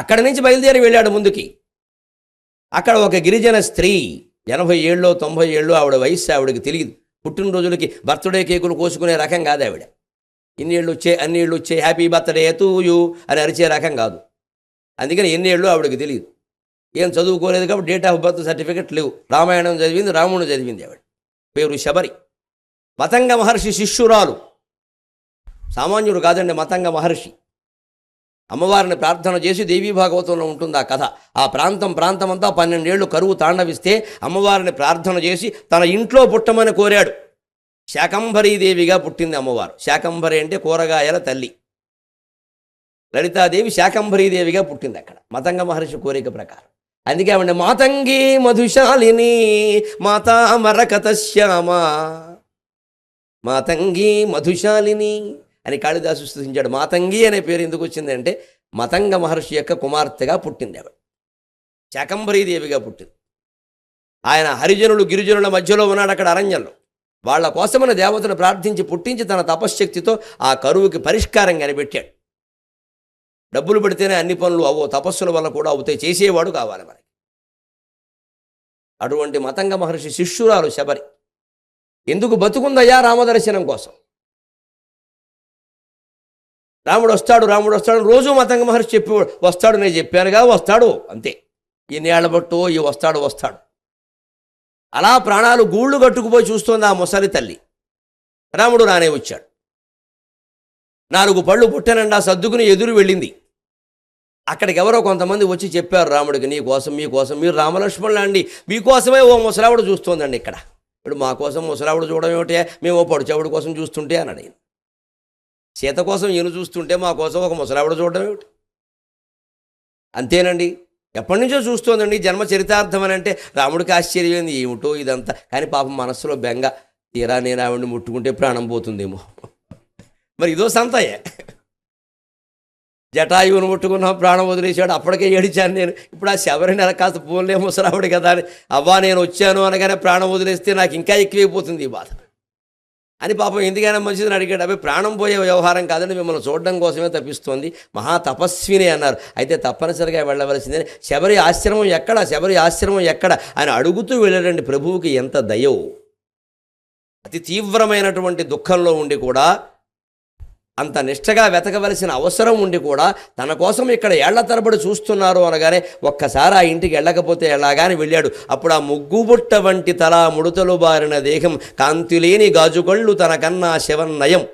అక్కడి నుంచి బయలుదేరి వెళ్ళాడు ముందుకి. అక్కడ ఒక గిరిజన స్త్రీ ఎనభై ఏళ్ళలో తొంభై ఏళ్ళు ఆవిడ వయస్సు ఆవిడకి తెలియదు. పుట్టినరోజులకి బర్త్డే కేకులు కోసుకునే రకం కాదు ఆవిడ. ఇన్ని ఏళ్ళు వచ్చే అన్ని ఏళ్ళు వచ్చే హ్యాపీ బర్త్డే తూయు యూ అని అరిచే రకం కాదు. అందుకని ఎన్ని ఏళ్ళు ఆవిడకి తెలియదు. ఏం చదువుకోలేదు కాబట్టి డేట్ ఆఫ్ బర్త్ సర్టిఫికెట్ లేవు. రామాయణం చదివింది రాముడు చదివింది ఆవిడ. పేరు శబరి. మతంగ మహర్షి శిష్యురాలు. సామాన్యుడు కాదండి మతంగ మహర్షి. అమ్మవారిని ప్రార్థన చేసి దేవీ భాగవతంలో ఉంటుంది ఆ కథ. ఆ ప్రాంతం ప్రాంతమంతా పన్నెండేళ్ళు పన్నెండేళ్ళు కరువు తాండవిస్తే అమ్మవారిని ప్రార్థన చేసి తన ఇంట్లో పుట్టమని కోరాడు. శాకంభరీదేవిగా పుట్టింది అమ్మవారు. శాకంభరి అంటే కూరగాయల తల్లి. లలితాదేవి శాకంభరీదేవిగా పుట్టింది అక్కడ. మతంగ మహర్షి కోరిక ప్రకారం. అందుకే ఆవిడ మాతంగి మధుశాలిని మాతామరకత శ్యామ. మాతంగి మధుశాలిని అని కాళిదాసు స్థుతించాడు మాతంగి అనే పేరు ఎందుకు వచ్చిందంటే మతంగ మహర్షి యొక్క కుమార్తెగా పుట్టింది ఆవిడ. శాకంభరీదేవిగా పుట్టింది. ఆయన హరిజనులు గిరిజనుల మధ్యలో ఉన్నాడు అక్కడ అరణ్యంలో. వాళ్ళ కోసమని దేవతను ప్రార్థించి పుట్టించి తన తపశ్శక్తితో ఆ కరువుకి పరిష్కారం కనిపెట్టాడు. డబ్బులు పెడితేనే అన్ని పనులు అవో తపస్సుల వల్ల కూడా అవుతాయి. చేసేవాడు కావాలి మనకి. అటువంటి మతంగ మహర్షి శిష్యురాలు శబరి. ఎందుకు బతుకుందయ్యా రామదర్శనం కోసం? రాముడు వస్తాడు రాముడు వస్తాడు. రోజు మతంగ మహర్షి చెప్పి వస్తాడు నేను చెప్పానుగా వస్తాడు. అంతే. ఈ బట్టు ఈ వస్తాడు వస్తాడు. అలా ప్రాణాలు గూళ్ళు కట్టుకుపోయి చూస్తోంది ఆ ముసలి తల్లి. రాముడు రానే వచ్చాడు. నాలుగు పళ్ళు పుట్టనండా సర్దుకుని ఎదురు వెళ్ళింది. అక్కడికి ఎవరో కొంతమంది వచ్చి చెప్పారు రాముడికి నీ కోసం మీ కోసం మీరు రామలక్ష్మణులు అండి మీకోసమే ఓ ముసలావుడు చూస్తోందండి ఇక్కడ. ఇప్పుడు మా కోసం ముసలావుడు చూడడం ఏమిటే? మేము ఓ పడుచావిడ కోసం చూస్తుంటే అని అడిగింది. సీత కోసం ఈయన చూస్తుంటే మా కోసం ఒక ముసలావిడ చూడడం ఏమిటి? అంతేనండి. ఎప్పటి నుంచో చూస్తోందండి జన్మ చరితార్థం అని అంటే రాముడికి ఆశ్చర్యమైంది ఏమిటో ఇదంతా. కానీ పాపం మనస్సులో బెంగ తీరా నేను ఆవిడని ముట్టుకుంటే ప్రాణం పోతుందేమో. మరి ఇదో సంతయే. జటాయువును ముట్టుకున్నాం ప్రాణం వదిలేశాడు. అప్పటికే ఏడిచాను నేను. ఇప్పుడు ఆ శబరి నెల కాస్త పోలే ముసరావుడు కదా అని. అవ్వా నేను వచ్చాను అనగానే ప్రాణం వదిలేస్తే నాకు ఇంకా ఎక్కువైపోతుంది ఈ బాధ. అని పాపం ఎందుకైనా మంచిదని అడిగాడు అవి ప్రాణం పోయే వ్యవహారం కాదని మిమ్మల్ని చూడడం కోసమే తప్పిస్తోంది. మహా తపస్విని అన్నారు. అయితే తప్పనిసరిగా వెళ్ళవలసిందని శబరి ఆశ్రమం ఎక్కడ? శబరి ఆశ్రమం ఎక్కడ? అని అడుగుతూ వెళ్ళాడండి ప్రభువుకి ఎంత దయో అతి తీవ్రమైనటువంటి దుఃఖంలో ఉండి కూడా అంత నిష్టగా వెతకవలసిన అవసరం ఉండి కూడా తన కోసం ఇక్కడ ఏళ్ళ తరబడి చూస్తున్నారు అనగానే ఒక్కసారి ఆ ఇంటికి వెళ్ళకపోతే ఎలాగాని వెళ్ళాడు. అప్పుడు ఆ ముగ్గుబుట్ట వంటి తల ముడతలు బారిన దేహం కాంతిలేని గాజుకళ్ళు తనకన్నా శవన్నయం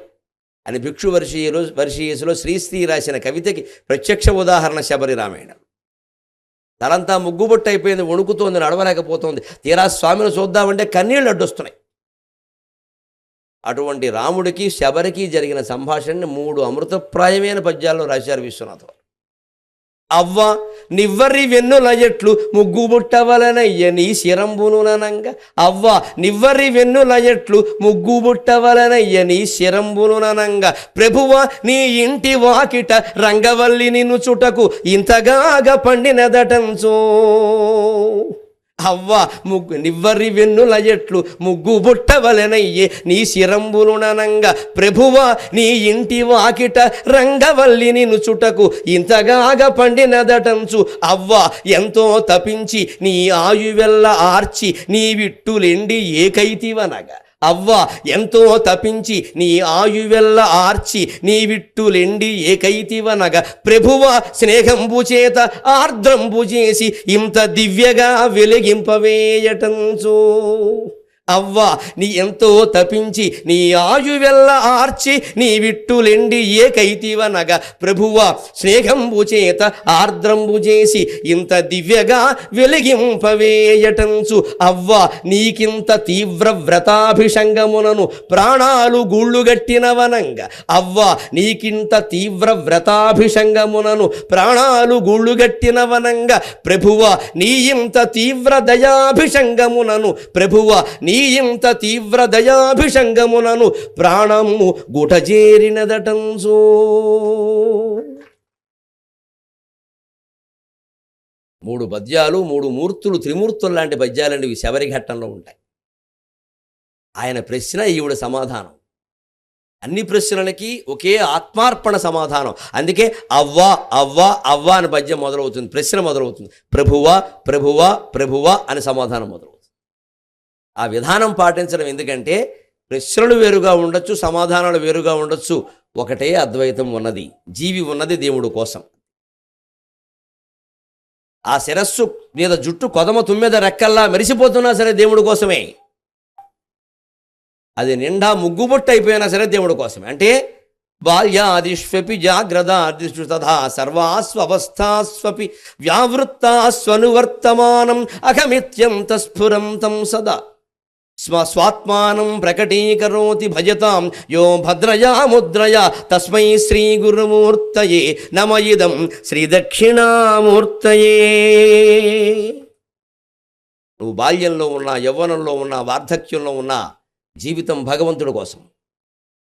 అని భిక్షు వర్షీయులు వర్షీయసులో శ్రీశ్రీ రాసిన కవితకి ప్రత్యక్ష ఉదాహరణ శబరి రామాయణం. తలంతా ముగ్గుబుట్ట అయిపోయింది వణుకుతోంది నడవలేకపోతోంది. తీరా స్వామిని చూద్దామంటే కన్నీళ్ళు అడ్డొస్తున్నాయి. అటువంటి రాముడికి శబరికి జరిగిన సంభాషణని మూడు అమృతప్రాయమైన పద్యాల్లో రాశారు విశ్వనాథ్. అవ్వ నివ్వరి వెన్నుల ఎట్లు ముగ్గుబుట్టవలనయ్య నీ శిరంబునునంగ అవ్వ నివ్వరి వెన్నుల ఎట్లు ముగ్గుబుట్టవలనయ్య నీ శిరంబునునంగ ప్రభువ నీ ఇంటి వాకిట రంగవల్లి నిన్ను చుటకు ఇంతగాగ పండినదటంచో అవ్వ ముగ్గు నివ్వరి వెన్నుల ఎట్లు ముగ్గు బుట్టవలెనయ్యే నీ శిరంబులుననంగా ప్రభువ నీ ఇంటి వాకిట రంగవల్లి నిను చుటకు ఇంతగాగ పండినదటంచు. అవ్వ ఎంతో తపించి నీ ఆయువెల్ల ఆర్చి నీ విట్టులెండి ఏకైతివనగా. అవ్వ ఎంతో తపించి నీ ఆయువెల్ల ఆర్చి నీ విట్టులెండి ఏకైతివనగా ప్రభువ స్నేహంబు చేత ఆర్ద్రంబు చేసి ఇంత దివ్యగా వెలిగింపవేయటంచో అవ్వ నీ ఎంతో తపించి నీ ఆయువెల్ల ఆర్చి నీ విట్టులెండి ఏకైతివనగ ప్రభువ స్నేహంబు చేత ఆర్ద్రంబు చేసి ఇంత దివ్యగా వెలిగింపవేయటంచు. అవ్వ నీకింత తీవ్ర వ్రతాభిషంగమునను ప్రాణాలు గూళ్ళుగట్టినవనంగా. అవ్వ నీకింత తీవ్ర వ్రతాభిషంగమునను ప్రాణాలు గూళ్ళుగట్టినవనంగా. ప్రభువ నీ ఇంత తీవ్ర దయాభిషంగమునను ప్రభువ నీ ఇంత తీవ్ర దయాభిషంగమునను ప్రాణము గుటజేరినదటంచో మూడు పద్యాలు మూడు మూర్తులు త్రిమూర్తులు లాంటి పద్యాలండి ఇవి శబరి ఘట్టంలో ఉంటాయి. ఆయన ప్రశ్న ఈవిడ సమాధానం. అన్ని ప్రశ్నలకి ఒకే ఆత్మార్పణ సమాధానం. అందుకే అవ్వా అవ్వా అవ్వా అని పద్యం మొదలవుతుంది ప్రశ్న మొదలవుతుంది. ప్రభువా ప్రభువా ప్రభువా అని సమాధానం మొదలవుతుంది. ఆ విధానం పాటించడం ఎందుకంటే ప్రశ్నలు వేరుగా ఉండొచ్చు సమాధానాలు వేరుగా ఉండొచ్చు. ఒకటే అద్వైతం ఉన్నది. జీవి ఉన్నది దేవుడు కోసం. ఆ శిరస్సు మీద జుట్టు కొదమ తుమ్మెద రెక్కల్లా మెరిసిపోతున్నా సరే దేవుడి కోసమే. అది నిండా ముగ్గుబొట్టు అయిపోయినా సరే దేవుడి కోసమే. అంటే బాల్యాదిష్వపి జాగ్రదాదిషు తథా సర్వాస్వస్థాస్వపి వ్యావృత్తాస్వనువర్తమానం అఘమిత్యంత స్ఫురంతం సదా. స్వ స్వాత్మానం ప్రకటీకరోతి భజతాం. యో భద్రయా ముద్రయ. తస్మై శ్రీ గురుమూర్తయే నమ ఇదం శ్రీ దక్షిణామూర్తయే. నువ్వు బాల్యంలో ఉన్నా యవ్వనంలో ఉన్నా వార్ధక్యంలో ఉన్నా జీవితం భగవంతుడి కోసం.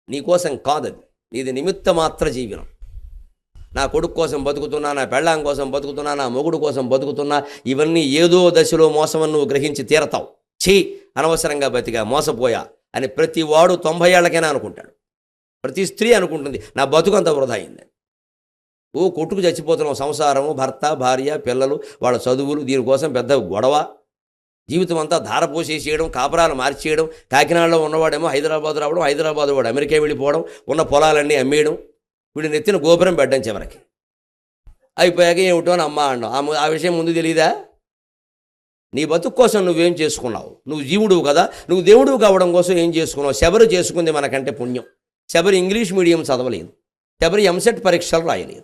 నీ కోసం కాదది. నీది నిమిత్త మాత్ర జీవనం. నా కొడుకు కోసం బతుకుతున్నా నా పెళ్ళాం కోసం బతుకుతున్నా నా మొగుడు కోసం బతుకుతున్నా ఇవన్నీ ఏదో దశలో మోసమని నువ్వు గ్రహించి తీరతావు. ఛీ! అనవసరంగా బతిగా మోసపోయా అని ప్రతి వాడు తొంభై ఏళ్ళకైనా అనుకుంటాడు. ప్రతి స్త్రీ అనుకుంటుంది నా బతుకు అంత వృధా అయింది ఓ కొట్టుకు చచ్చిపోతున్నాం సంసారము భర్త భార్య పిల్లలు వాళ్ళ చదువులు దీనికోసం పెద్ద గొడవ. జీవితం అంతా ధార పోసేసేయడం కాపురాలు మార్చేయడం కాకినాడలో ఉన్నవాడేమో హైదరాబాద్ రావడం హైదరాబాద్ వాడు అమెరికా వెళ్ళిపోవడం ఉన్న పొలాలన్నీ అమ్మేయడం వీడిని నెత్తిన గోపురం పెట్టడం చివరికి. అయిపోయాక ఏమిటో అని అమ్మ అన్నాం ఆ విషయం ముందు తెలియదా నీ బతుకు కోసం నువ్వేం చేసుకున్నావు? నువ్వు జీవుడువు కదా? నువ్వు దేవుడువు కావడం కోసం ఏం చేసుకున్నావు? శబరి చేసుకుంది మనకంటే పుణ్యం. శబరి ఇంగ్లీష్ మీడియం చదవలేదు. శబరి ఎంసెట్ పరీక్షలు రాయలేదు.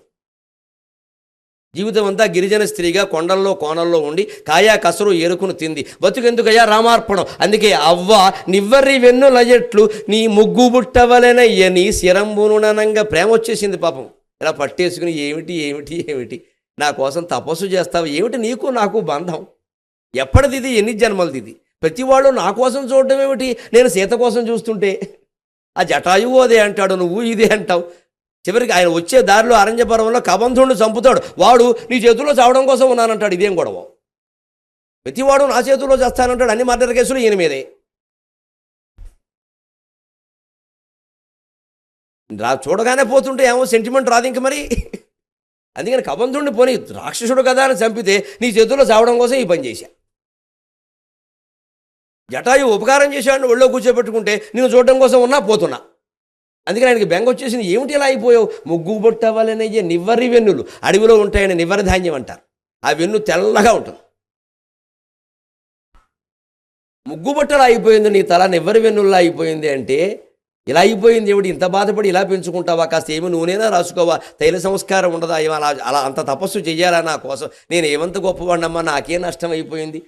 జీవితం అంతా గిరిజన స్త్రీగా కొండల్లో కోణల్లో ఉండి కాయా కసరు ఎరుకును తింది. బతుకెందుకయ్యా రామార్పణం? అందుకే అవ్వ నివ్వరి వెన్నులయ్యట్లు నీ ముగ్గు బుట్టవలెనయ్య నీ శిరంబునునంగా ప్రేమ వచ్చేసింది పాపం. ఇలా పట్టేసుకుని ఏమిటి ఏమిటి ఏమిటి? నా కోసం తపస్సు చేస్తావు. ఏమిటి నీకు నాకు బంధం? ఎప్పటిది ఇది ఎన్ని జన్మలది ఇది ప్రతివాడు నా కోసం చూడడం ఏమిటి? నేను సీత కోసం చూస్తుంటే. ఆ జటాయువు అదే అంటాడు నువ్వు ఇదే అంటావు. చివరికి ఆయన వచ్చే దారిలో అరణ్యపర్వంలో కబంధుడిని చంపుతాడు. వాడు నీ చేతిలో చావడం కోసం ఉన్నానంటాడు ఇదేం గొడవ? ప్రతివాడు నా చేతిలో చేస్తానంటాడు అన్ని మర్డర్ కేసులు ఈయన మీదే. రా చూడగానే పోతుంటే ఏమో సెంటిమెంట్ రాదు ఇంక మరి. అందుకని కబంధుడిని పోనీ రాక్షసుడు కదా అని చంపితే నీ చేతుల్లో చావడం కోసం ఈ పని చేశా. జటాయు ఉపకారం చేశాడు ఒళ్ళో కూర్చోబెట్టుకుంటే నేను చూడడం కోసం ఉన్నా పోతున్నా. అందుకని ఆయనకి బెంగ వచ్చేసింది ఏమిటి ఇలా అయిపోయావు? ముగ్గు బొట్టవలనయ్యే నివ్వరి వెన్నులు అడవిలో ఉంటాయని నివ్వరి ధాన్యం అంటారు. ఆ వెన్ను తెల్లగా ఉంటుంది. ముగ్గు బట్టలా అయిపోయింది నీ తల నివ్వరి వెన్నుల్లా అయిపోయింది అంటే ఇలా అయిపోయింది ఏమిటి? ఇంత బాధపడి ఇలా పెంచుకుంటావా? కాస్త ఏమి నూనెనా రాసుకోవా? తైల సంస్కారం ఉండదా? ఏమో అలా అలా అంత తపస్సు చేయాలా నా కోసం? నేను ఏమంత గొప్పవాడినమ్మా? నాకే నష్టం అయిపోయింది.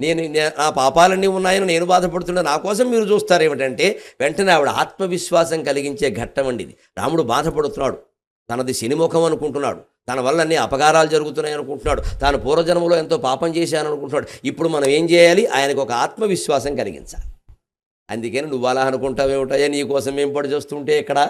నేను నా పాపాలన్నీ ఉన్నాయని నేను బాధపడుతున్నా నా కోసం మీరు చూస్తారు ఏమిటంటే వెంటనే ఆవిడ ఆత్మవిశ్వాసం కలిగించే ఘట్టం అండి ఇది. రాముడు బాధపడుతున్నాడు. తనది శనిముఖం అనుకుంటున్నాడు. తన వల్ల అన్ని అపకారాలు జరుగుతున్నాయి అనుకుంటున్నాడు. తాను పూర్వజన్మలో ఎంతో పాపం చేశాను అనుకుంటున్నాడు. ఇప్పుడు మనం ఏం చేయాలి? ఆయనకు ఒక ఆత్మవిశ్వాసం కలిగించాలి. అందుకని నువ్వు అలా అనుకుంటావేమిటయ్యా? నీ కోసం ఏం పడి చేస్తుంటే ఇక్కడ?